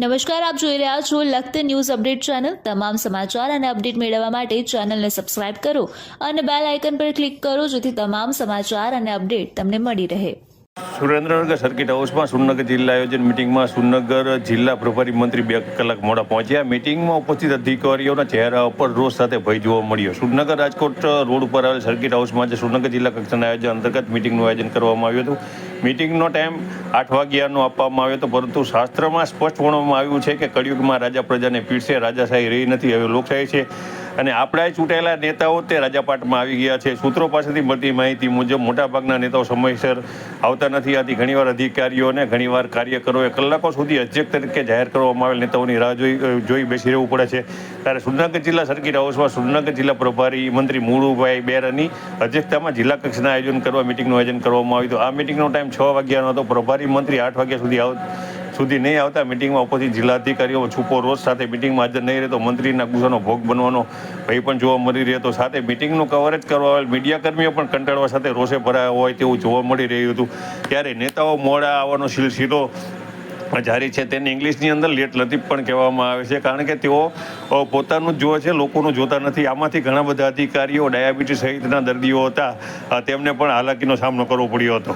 નમસ્કાર, આપ જોઈ રહ્યા છો લખત ન્યૂઝ અપડેટ ચેનલ. તમામ સમાચાર અને અપડેટ મેળવવા માટે ચેનલને સબસ્ક્રાઇબ કરો અને બેલ આઇકન પર ક્લિક કરો, જેથી તમામ સમાચાર અને અપડેટ તમને મળી રહે. સુરેન્દ્રનગર સર્કિટ હાઉસમાં સુરનગર જિલ્લા આયોજન મિટિંગમાં સુરનગર જિલ્લા પ્રભારી મંત્રી બે કલાક મોડા પહોંચ્યા. મિટિંગમાં ઉપસ્થિત અધિકારીઓના ચહેરા ઉપર રોષ સાથે ભય જોવા મળ્યો. સુરનગર રાજકોટ રોડ ઉપર આવેલ સર્કિટ હાઉસમાં આજે સુરનગર જિલ્લા કક્ષાના આયોજન અંતર્ગત મિટિંગનું આયોજન કરવામાં આવ્યું હતું. મિટિંગનો ટાઈમ આઠ વાગ્યાનો આપવામાં આવ્યો હતો, પરંતુ શાસ્ત્રમાં સ્પષ્ટ ગણવામાં આવ્યું છે કે કળિયુગમાં રાજા પ્રજાને પીડશે રાજાશાહી રહી નથી, હવે લોકશાહી છે. અને આપણા ચૂંટાયેલા નેતાઓ તે રાજાપાટમાં આવી ગયા છે. સૂત્રો પાસેથી મળતી માહિતી મુજબ મોટાભાગના નેતાઓ સમયસર આવતા નથી. આથી ઘણીવાર અધિકારીઓને ઘણીવાર કાર્યકરોએ કલાકો સુધી અધ્યક્ષ તરીકે જાહેર કરવામાં આવેલ નેતાઓની રાહ જોઈ જોઈ બેસી રહેવું પડે છે. ત્યારે સુરનગર જિલ્લા સર્કિટ હાઉસમાં સુરનગર જિલ્લા પ્રભારી મંત્રી મુળુભાઈ બેરાની અધ્યક્ષતામાં જિલ્લા કક્ષાના આયોજન કરવા, મિટિંગનું આયોજન કરવામાં આવ્યું હતું. આ મિટિંગનો ટાઈમ છ વાગ્યાનો હતો. પ્રભારી મંત્રી આઠ વાગ્યા સુધી આવ સુધી નહીં આવતા. મિટિંગમાં ઉપસ્થિત જિલ્લા અધિકારીઓ છૂપો રોજ સાથે મિટિંગમાં હાજર નહીં રહેતો મંત્રીના ગુસ્સાનો ભોગ બનવાનો ભય પણ જોવા મળી રહ્યો હતો. સાથે મિટિંગનું કવરેજ કરવા આવેલ મીડિયાકર્મીઓ પણ કંટાળવા સાથે રોષે ભરાયા હોય તેવું જોવા મળી રહ્યું હતું. ત્યારે નેતાઓ મોડા આવવાનો સિલસિલો જારી છે. તેને ઇંગ્લિશની અંદર લેટ લતીફ પણ કહેવામાં આવે છે, કારણ કે તેઓ પોતાનું જ જોવે છે, લોકોનું જોતા નથી. આમાંથી ઘણા બધા અધિકારીઓ ડાયાબિટીસ સહિતના દર્દીઓ હતા. તેમને પણ હાલાકીનો સામનો કરવો પડ્યો હતો.